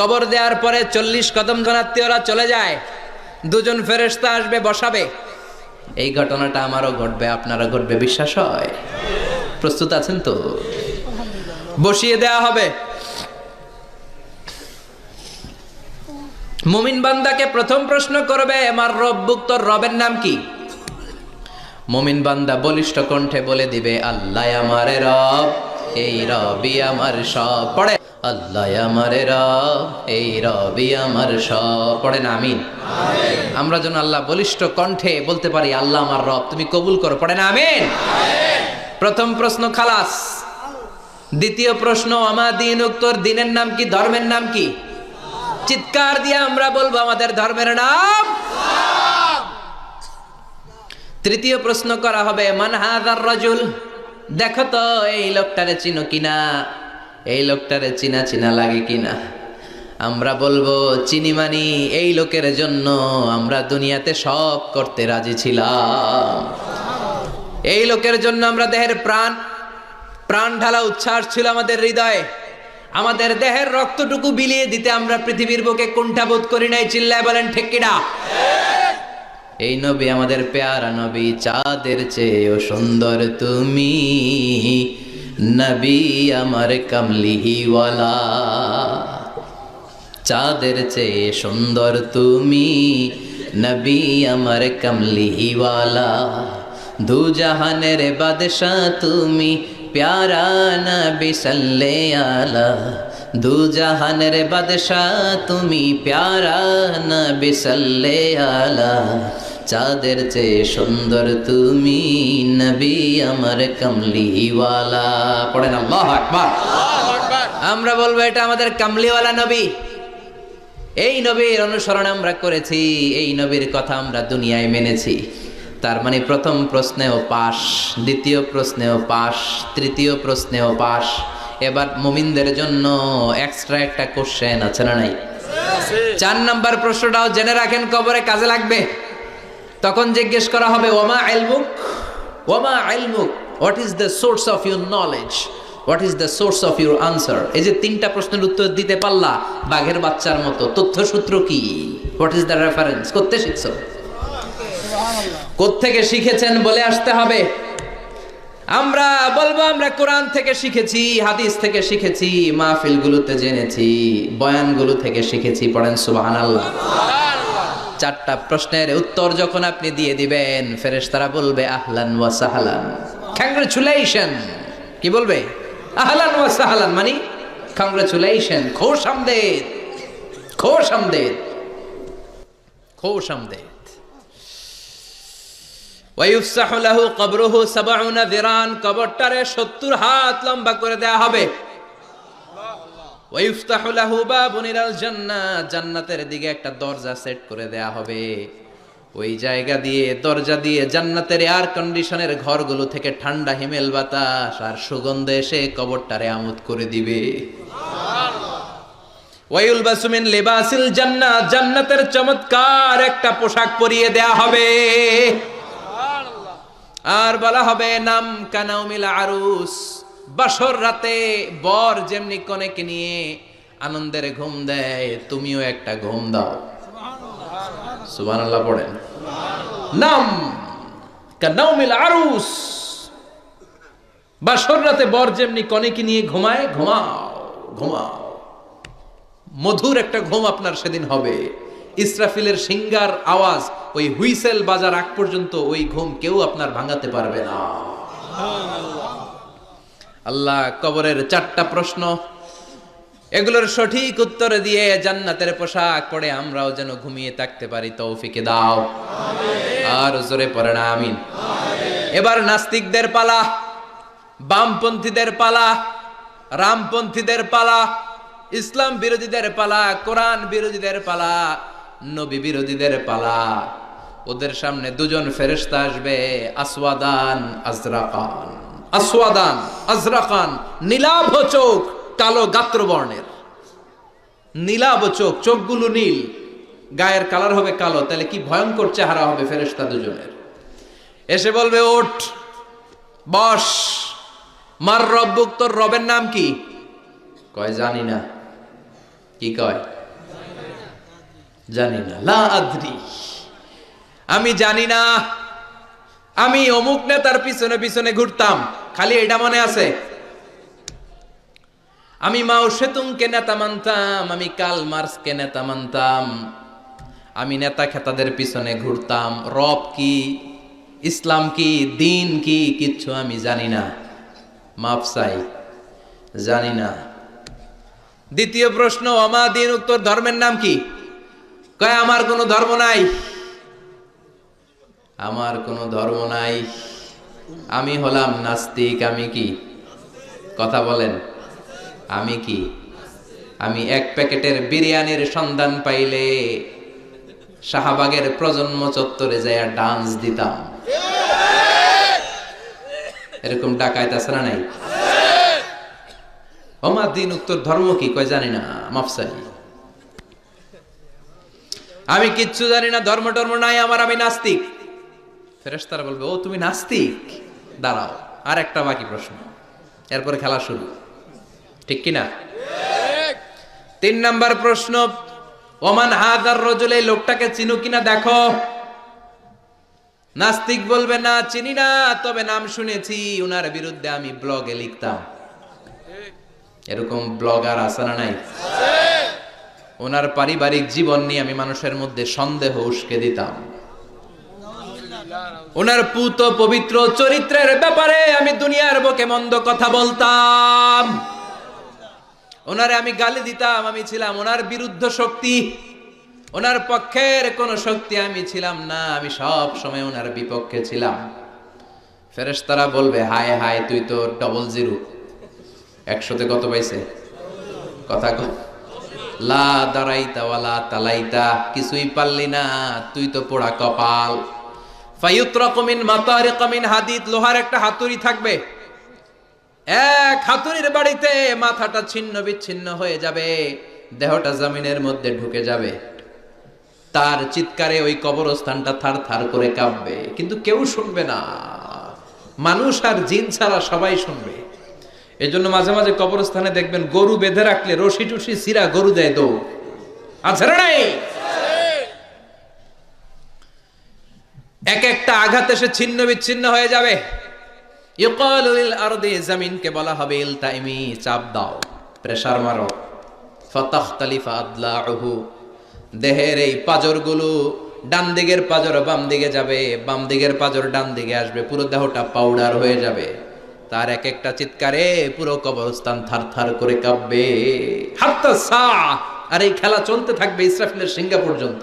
কবর দেওয়ার পরে চল্লিশ কদম ধনাত্মীয়রা চলে যায়। দুজন ফেরেশতা আসবে, বসাবে। এই ঘটনাটা আমারও ঘটবে, আপনারও ঘটবে, বিশ্বাস হয়? প্রস্তুত আছেন তো? বসিয়ে দেয়া হবে। মুমিন বান্দাকে প্রথম প্রশ্ন করবে, আমার রব্বুক তোর রবের নাম কি? মুমিন বান্দা বলিষ্ঠ কণ্ঠে বলে দিবে, আল্লাহ আমারে রব, এই রবি আমার সব। পড়ে আল্লাহ আমারে রব, এই রবি আমার সব। পড়েন আমিন। আমরা যেন আল্লাহ বলিষ্ঠ কণ্ঠে বলতে পারি, আল্লাহ আমার রব, তুমি কবুল করো। পড়েন আমিন। প্রথম প্রশ্ন খালাস। দ্বিতীয় প্রশ্ন আমার দিন উত্তর দিনের নাম কি, ধর্মের নাম কি? চিৎকার দিয়ে আমরা বলব, আমাদের ধর্মের নাম তৃতীয় প্রশ্ন করা হবে, মান হাদার রজুল? দেখো তো, এই লোকটারে চিনো কিনা? এই লোকটারে চিনা চিনা লাগে কিনা? আমরা বলব, চিনি মানি, এই লোকের জন্য আমরা দুনিয়াতে সব করতে রাজি ছিলাম। এই লোকের জন্য আমরা দেহের প্রাণ প্রাণ ঢালা উচ্ছ্বাস ছিল আমাদের হৃদয়ে। আমাদের দেহের রক্তটুকু বিলিয়ে দিতে আমরা পৃথিবীর বুকে কুণ্ঠাবোধ করি নাই, চিল্লায় বলেন ঠেকিডা এই নবী আমাদের পেয়ারা নবী, চাঁদের চেয়েও সুন্দর তুমি। নবী আমার কামলিহিওয়ালা চাঁদের চেয়ে সুন্দর তুমি নবী আমার কামলিহিওয়ালা দু জাহানের বাদশাহ তুমি প্যারা নবী সাল্লে আলা দু জাহানের বাদশাহ তুমি প্যারা নবী সাল্লে আলা চাঁদের চেয়ে সুন্দর তুমি নবী আমার কামলিওয়ালা। পড়েন আল্লাহ আকবার। আমরা বলব এটা আমাদের কামলিওয়ালা নবী। এই নবীর অনুসরণ আমরা করেছি এই নবীর কথা আমরা দুনিয়ায় মেনেছি। তার মানে প্রথম প্রশ্নেও পাশ দ্বিতীয় প্রশ্নেও পাশ তৃতীয় প্রশ্নেও পাশ। এবার মুমিনদের জন্য এক্সট্রা একটা কোশ্চেন আছে না নাই? চার নাম্বার প্রশ্নটাও জেনে রাখেন কবরে কাজে লাগবে। তখন জিজ্ঞেস করা হবে, ওমা আইলমুক ওমা আইলমুক what is the source of your knowledge what is the source of your answer এই যে তিনটা প্রশ্নের উত্তর দিতে পারলা, বাঘের বাচ্চার মতো। তথ্যসূত্র কি? হোয়াট ইজ দ্য রেফারেন্স করতে শিখছো? কোত্থেকে শিখেছেন বলে আসতে হবে। আমরা বলব, আমরা কোরআন থেকে শিখেছি, হাদিস থেকে শিখেছি, মাহফিলগুলোতে জেনেছি, বয়ানগুলো থেকে শিখেছি, পড়েন সুবাহান আল্লাহ চারটা প্রশ্নের উত্তর যখন আপনি দিয়ে দিবেন, ফেরেশতারা বলবে, আহলান ওয়া সাহালান। কংগ্রেচুলেশন কি বলবে? আহলান ওয়া সাহালান মানে কংগ্রেচুলেশন খোশ আমদেদ। খোশ আমদেদ। খোশ আমদেদ। লাহু কবরুহু সাবউনা যিরান কবরটারে 70 হাত লম্বা করে দেয়া হবে। ওয়াইফতাহু লাহু বাবুন জান্নাতের দিকে একটা দরজা সেট করে দেয়া হবে। ওই জায়গা দিয়ে, দরজা দিয়ে জান্নাতের এয়ার কন্ডিশনের ঘরগুলো থেকে ঠান্ডা হিমেল বাতাস আর সুগন্ধ এসে কবরটারে আমোদ করে দিবে। ওয়াইউল বাসুমিন লিবাসিল জান্নাত জান্নাতের চমৎকার একটা পোশাক পরিয়ে দেয়া হবে। আর বলা হবে, নাম কানাউমিল আরুস। বাসর রাতে বর যেমনি কনেকে নিয়ে আনন্দের ঘুম দেয়, তুমিও একটা ঘুম দাও। সুবহানাল্লাহ পড়েন। নাম কানাউমিল আরুস। বাসর রাতে বর যেমনি কনেকে নিয়ে ঘুমায়, ঘুমাও ঘুমাও। মধুর একটা ঘুম আপনার সেদিন হবে। ইসরাফিলের সিঙ্গার আওয়াজ, ওই হুইসেল বাজার আগ পর্যন্ত ওই ঘুম কেউ আপনার ভাঙাতে পারবে না। আল্লাহ কবরের চারটা প্রশ্ন। এগুলোর সঠিক উত্তর দিয়ে জান্নাতের পোশাক পরে আমরাও যেন ঘুমিয়ে থাকতে পারি, তৌফিকে দাও। আর জোরে পড়ে না, আমিন। এবার নাস্তিকদের পালা, বামপন্থীদের পালা, রামপন্থীদের পালা, ইসলাম বিরোধীদের পালা, কোরআন বিরোধীদের পালা, নবী বিরোধীদের পালা। ওদের সামনে দুজন ফেরেশতা আসবে, আসওয়াদান, আজরাকান। আসওয়াদান, আজরাকান, নীলাভ চোখ, কালো গাত্র বর্ণের নীলাভ চোখ, চোখগুলো নীল, গায়ের কালার হবে কালো, তাহলে কি ভয়ঙ্কর চেহারা হবে ফেরেস্তা দুজনের। এসে বলবে, ওঠ, বস, মার রব্বুক, তোর রবের নাম কি? কয়, জানি না। কি কয়? জানি না। লা আদ্রি। আমি জানি না। আমি অমুক নেতার পিছনে পিছনে ঘুরতাম। খালি এটা মনে আছে? আমি মাও সেতুংকে নেতা মানতাম, আমি কাল মার্সকে নেতা মানতাম। আমি নেতা খেতাদের পিছনে ঘুরতাম। রব কি, ইসলাম কি, দিন কি, কিচ্ছু আমি জানি না। মাফ চাই, জানি না। দ্বিতীয় প্রশ্ন, অমা দিন উত্তর ধর্মের নাম কি? কয়, আমার কোনো ধর্ম নাই। আমার কোনো ধর্ম নাই। আমি হলাম নাস্তিক, আমি কি? কথা বলেন, আমি কি? আমি এক প্যাকেটের বিরিয়ানির সন্ধান পাইলে শাহবাগের প্রজন্ম চত্বরে যায় ডান্স দিতাম। এরকম ডাকাইত আছে না নাই? ওমা, দিন উত্তর ধর্ম কি? কয়, জানি না মাফসাই আমি কিচ্ছু জানি না, ধর্ম টর্ম নাই, আমার আমি নাস্তিক। ফেরেশতারা বলবে ও তুমি নাস্তিক? দাঁড়াও আর একটা বাকি প্রশ্ন। এরপরে খেলা শুরু। ঠিক কিনা তিন নাম্বার প্রশ্ন ওমান হাজার রজুল এই লোকটাকে চিনু কিনা দেখো? নাস্তিক বলবে না চিনি না তবে নাম শুনেছি উনার বিরুদ্ধে আমি ব্লগে লিখতাম। এরকম ব্লগার আছে না নাই? ওনার পারিবারিক জীবন নিয়ে আমি মানুষের মধ্যে সন্দেহ উস্কে দিতাম। ওনার পুত পবিত্র চরিত্রের ব্যাপারে আমি দুনিয়ার বুকে মন্দ কথা বলতাম। ওনারে আমি গালি দিতাম, আমি ছিলাম ওনার বিরুদ্ধ শক্তি। ওনার পক্ষের কোন শক্তি আমি ছিলাম না, আমি সব সময় ওনার বিপক্ষে ছিলাম। ফেরেশতারা বলবে, হায় হায়, তুই তো ডবল জিরো একশোতে কত পাইছে? কথা লা দাঁড়াইতা ওয়ালা তালাইতা, কিছুই পারলি না, তুই তো পোড়া কপাল। ফায়ুত্রকমিন মাতারিকমিন হাদিদ, লোহার একটা হাতুড়ি থাকবে। এক হাতুড়ির বাড়িতে মাথাটা ছিন্ন বিচ্ছিন্ন হয়ে যাবে, দেহটা জমিনের মধ্যে ঢুকে যাবে। তার চিৎকারে ওই কবরস্থানটা থার থার করে কাঁপবে, কিন্তু কেউ শুনবে না। মানুষ আর জিন ছাড়া সবাই শুনবে। এই জন্য মাঝে মাঝে কবরস্থানে দেখবেন গরু বেঁধে রাখলে রশি টুসি সিরা গরু দেয় দৌড়। আছে নাই? এক একটা আঘাত এসে ছিন্ন বিচ্ছিন্ন হয়ে যাবে। জমিনকে বলা হবে চাপ দাও, প্রেসার মারো। দেহের এই পাজরগুলো ডান দিকের পাজর বাম দিকে যাবে, বাম দিকের পাজর ডান দিকে আসবে, পুরো দেহটা পাউডার হয়ে যাবে। তার এক একটা চিৎকারে পুরো কবরস্থান থার থার করে কাঁপবে। আর এই খেলা চলতে থাকবে ইসরাফিলের সিঙ্গা পর্যন্ত।